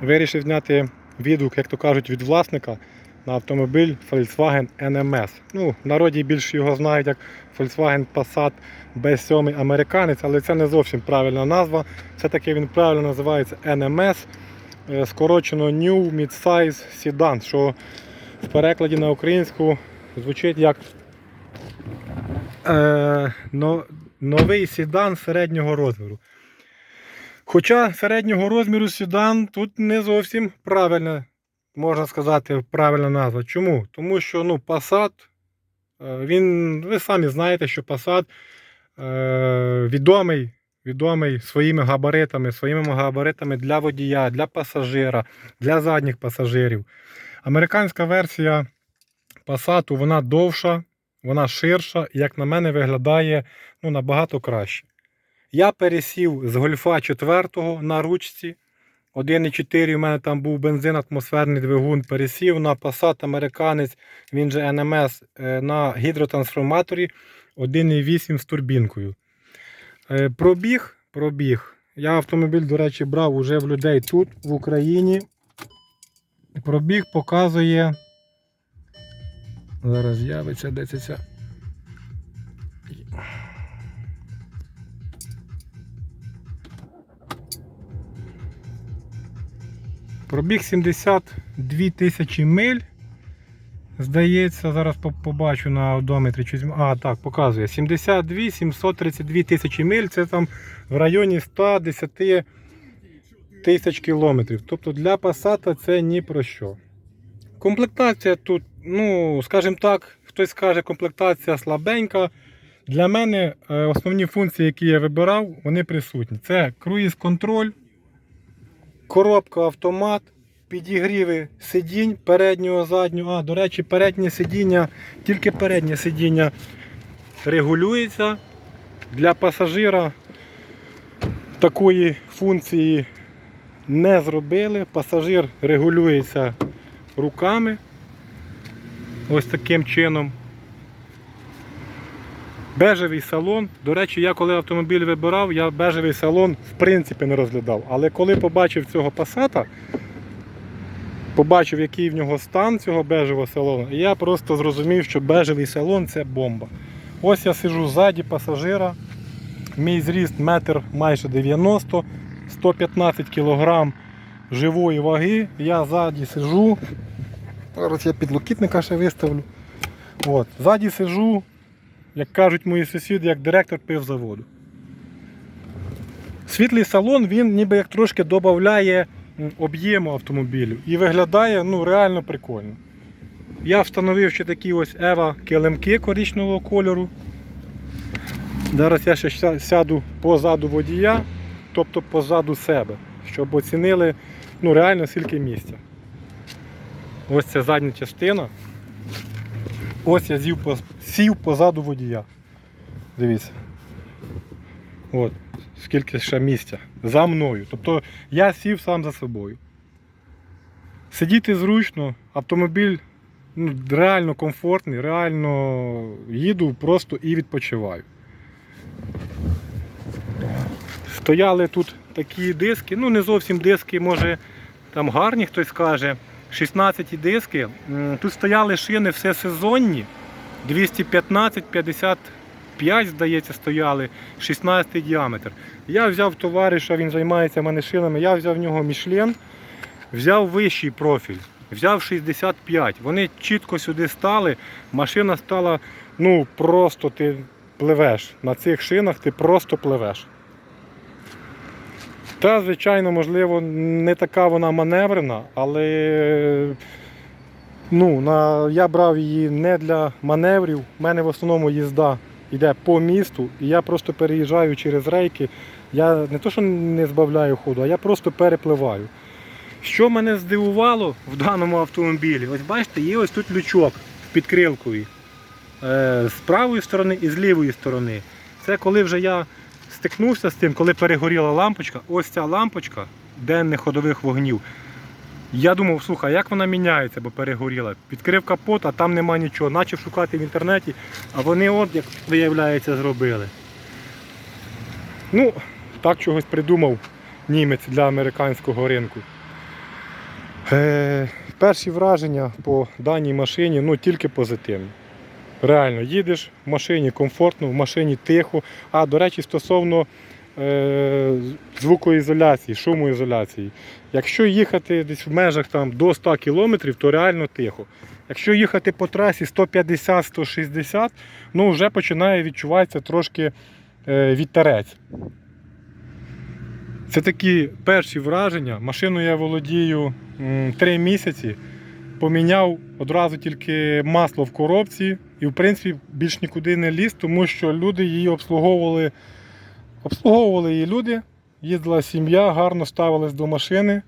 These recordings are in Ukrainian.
Вирішив зняти відгук, як то кажуть, від власника на автомобіль Volkswagen NMS. Ну, в народі більше його знають як Volkswagen Passat B7 американець, але це не зовсім правильна назва. Все-таки він правильно називається NMS, е, скорочено New Midsize Sedan, що в перекладі на українську звучить як е, но, новий седан середнього розміру. Хоча середнього розміру седан тут не зовсім правильна, можна сказати, правильна назва. Чому? Тому що ну, Passat, е, він, ви самі знаєте, що Passat е, відомий, відомий своїми габаритами, своїми габаритами для водія, для пасажира, для задніх пасажирів. Американська версія Passat, вона довша, вона ширша і, як на мене, виглядає ну, набагато краще. Я пересів з гольфа 4 на ручці. 1,4 у мене там був бензин, атмосферний двигун. Пересів на Passat американець, він же NMS, е, на гідротрансформаторі 1,8 з турбінкою. Е, Пробіг, пробіг. Я автомобіль, до речі, брав уже в людей тут, в Україні. Пробіг показує. Зараз з'явиться, де це ця. Пробіг 72 тисячі миль. Здається, зараз побачу на одометрі. А, так, показує. 72 732 тисячі миль. Це там в районі 110 тисяч кілометрів. Тобто для Passat це ні про що. Комплектація тут, ну, скажімо так, хтось скаже, комплектація слабенька. Для мене е, основні функції, які я вибирав, вони присутні. Це круїз-контроль, коробка автомат, підігріви сидінь переднього, заднього. А, до речі, переднє сидіння, тільки переднє сидіння регулюється. Для пасажира такої функції не зробили. Пасажир регулюється руками. Ось таким чином. Бежевий салон. До речі, я коли автомобіль вибирав, я бежевий салон в принципі не розглядав. Але коли побачив цього пасата, побачив, який в нього стан цього бежевого салону, я просто зрозумів, що бежевий салон це бомба. Ось я сижу ззаді пасажира. Мій зріст метр майже 90, 115 кг живої ваги. Я ззаді сижу. Зараз я підлокітника ще виставлю. От, ззаді сижу, як кажуть мої сусіди, як директор пивзаводу. Світлий салон він ніби як трошки додає об'єму автомобілю і виглядає ну, реально прикольно. Я встановив ще такі ось Ева килимки коричневого кольору. Зараз я ще сяду позаду водія, тобто позаду себе, щоб оцінили ну, реально скільки місця. Ось це задня частина. Ось я зів, сів позаду водія. Дивіться. От, скільки ще місця. За мною. Тобто я сів сам за собою. Сидіти зручно, автомобіль ну, реально комфортний, реально їду просто і відпочиваю. Стояли тут такі диски, ну не зовсім диски, може там гарні, хтось скаже. 16 диски. Тут стояли шини все сезонні. 215, 55, здається, стояли, 16 діаметр. Я взяв товариша, він займається мене шинами, я взяв в нього Мішлен, взяв вищий профіль, взяв 65. Вони чітко сюди стали. Машина стала, ну просто ти пливеш. На цих шинах ти просто пливеш. Та, звичайно, можливо, не така вона маневрена, але ну, на, я брав її не для маневрів. У мене в основному їзда йде по місту, і я просто переїжджаю через рейки. Я не то, що не збавляю ходу, а я просто перепливаю. Що мене здивувало в даному автомобілі, ось бачите, є ось тут лючок в підкрилкові. Е, з правої сторони і з лівої сторони. Це коли вже я стикнувся з тим, коли перегоріла лампочка, ось ця лампочка денних ходових вогнів. Я думав, слухай, як вона міняється, бо перегоріла. Відкрив капот, а там нема нічого. Начав шукати в інтернеті, а вони от, як виявляється, зробили. Ну, так чогось придумав німець для американського ринку. Е, перші враження по даній машині ну, тільки позитивні. Реально, їдеш в машині комфортно, в машині тихо. А, до речі, стосовно е, звукоізоляції, шумоізоляції. Якщо їхати десь в межах там, до 100 км, то реально тихо. Якщо їхати по трасі 150-160, ну вже починає відчуватися трошки е, вітерець. Це такі перші враження. Машину я володію 3 місяці. Поміняв одразу тільки масло в коробці і, в принципі, більш нікуди не ліз, тому що люди її обслуговували. Обслуговували її люди, їздила сім'я, гарно ставились до машини.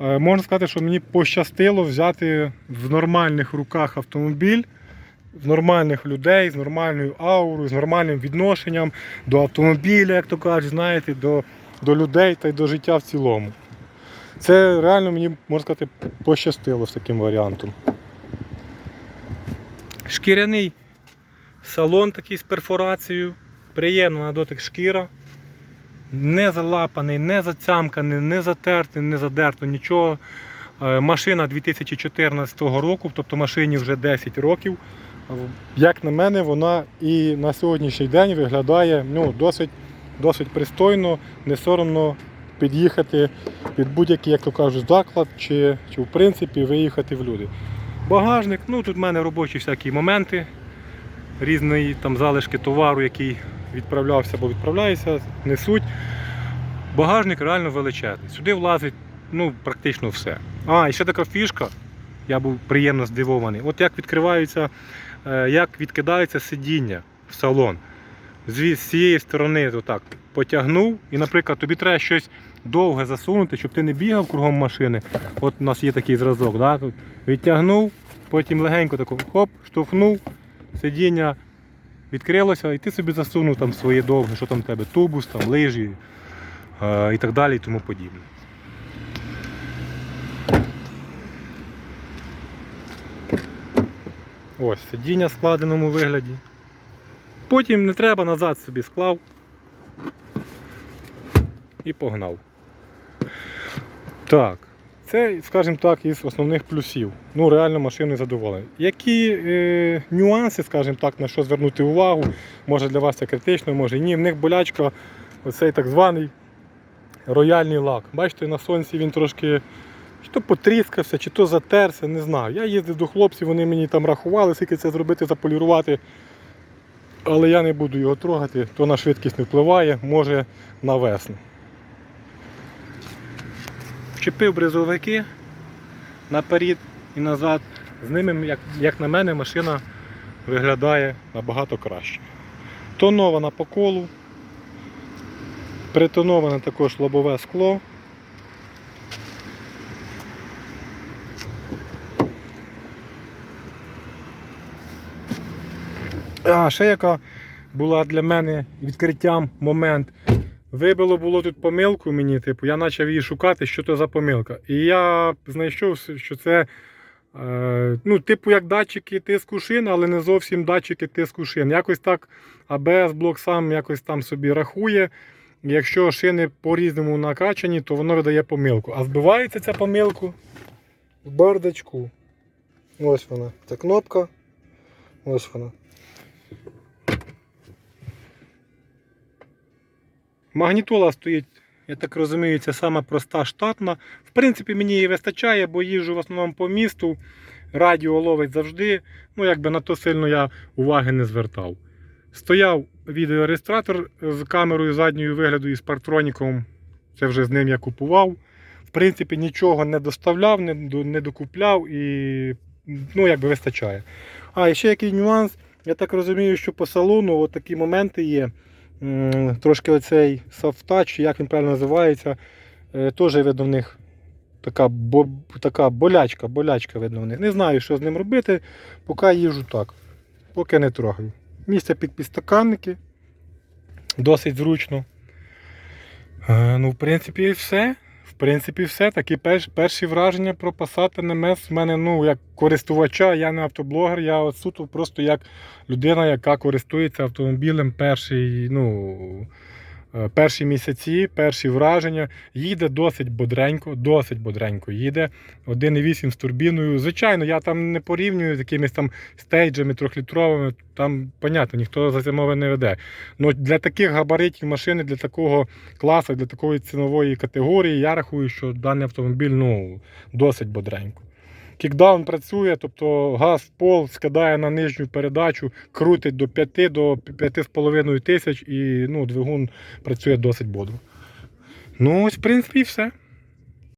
Е, Можна сказати, що мені пощастило взяти в нормальних руках автомобіль, в нормальних людей, з нормальною аурою, з нормальним відношенням до автомобіля, як то кажуть, знаєте, до, до людей та й до життя в цілому. Це реально мені, можна сказати, пощастило з таким варіантом. Шкіряний салон такий з перфорацією, приємно на дотик шкіра. Не залапаний, не зацямканий, не затертий, не задерто, нічого. Е, Машина 2014 року, тобто машині вже 10 років. Як на мене, вона і на сьогоднішній день виглядає ну, досить, досить пристойно, не соромно під'їхати під будь-який, як то кажуть, заклад чи, чи в принципі виїхати в люди. Багажник, ну тут в мене робочі всякі моменти, різні там залишки товару, який відправлявся або відправляється, несуть. Багажник реально величезний. Сюди влазить ну, практично все. А, і ще така фішка, я був приємно здивований. От як відкриваються, е, як відкидається сидіння в салон. З цієї сторони то так потягнув, і, наприклад, тобі треба щось довге засунути, щоб ти не бігав кругом машини. От у нас є такий зразок. Да? Тут відтягнув, потім легенько тако хоп, штовхнув, сидіння відкрилося, і ти собі засунув там своє довге, що там в тебе, тубус, там, лижі е, і так далі і тому подібне. Ось сидіння в складеному вигляді. Потім не треба назад собі склав і погнав. Так, це, скажімо так, із основних плюсів. Ну, реально машини задоволені. Які е, нюанси, скажімо так, на що звернути увагу, може для вас це критично, може ні. В них болячка, оцей так званий рояльний лак. Бачите, на сонці він трошки чи то потріскався, чи то затерся, не знаю. Я їздив до хлопців, вони мені там рахували, скільки це зробити, заполірувати. Але я не буду його трогати, то на швидкість не впливає, може на весну. Вчепив бризовики наперед і назад. З ними, як, як на мене, машина виглядає набагато краще. Тонована по колу, притоноване також лобове скло. А, ще яка була для мене відкриттям момент. Вибило було тут помилку мені, типу, я почав її шукати, що це за помилка. І я знайшов, що це, е, ну, типу, як датчики тиску шин, але не зовсім датчики тиску шин. Якось так АБС блок сам якось там собі рахує. Якщо шини по-різному накачані, то воно видає помилку. А збивається ця помилка в бардачку. Ось вона. Це кнопка. Ось вона. Магнітола стоїть, я так розумію, це сама проста штатна. В принципі, мені її вистачає, бо їжджу в основному по місту. Радіо ловить завжди. Ну, якби на то сильно я уваги не звертав. Стояв відеореєстратор з камерою задньою вигляду і з партроніком. Це вже з ним я купував. В принципі, нічого не доставляв, не, докупляв і ну, якби вистачає. А, ще який нюанс. Я так розумію, що по салону от такі моменти є. Трошки оцей софтач, як він правильно називається, е, теж видно в них така, бо, така болячка, болячка видно в них. Не знаю, що з ним робити, поки їжу так, поки не трогаю. Місце під підстаканники, досить зручно. Е, Ну, в принципі, і все. Принципі, все. Такі перш, перші враження про Passat NMS в мене, ну, як користувача, я не автоблогер, я суто просто як людина, яка користується автомобілем перший, ну, Перші місяці, перші враження. Їде досить бодренько, досить бодренько їде. 1,8 з турбіною. Звичайно, я там не порівнюю з якимись там стейджами трьохлітровими. Там, понятно, ніхто за це мови не веде. Ну для таких габаритів машини, для такого класу, для такої цінової категорії, я рахую, що даний автомобіль ну, досить бодренько. Кікдаун працює, тобто газ пол скидає на нижню передачу, крутить до 5 до 5,5 тисяч і ну, двигун працює досить бодро. Ну, ось, в принципі, і все.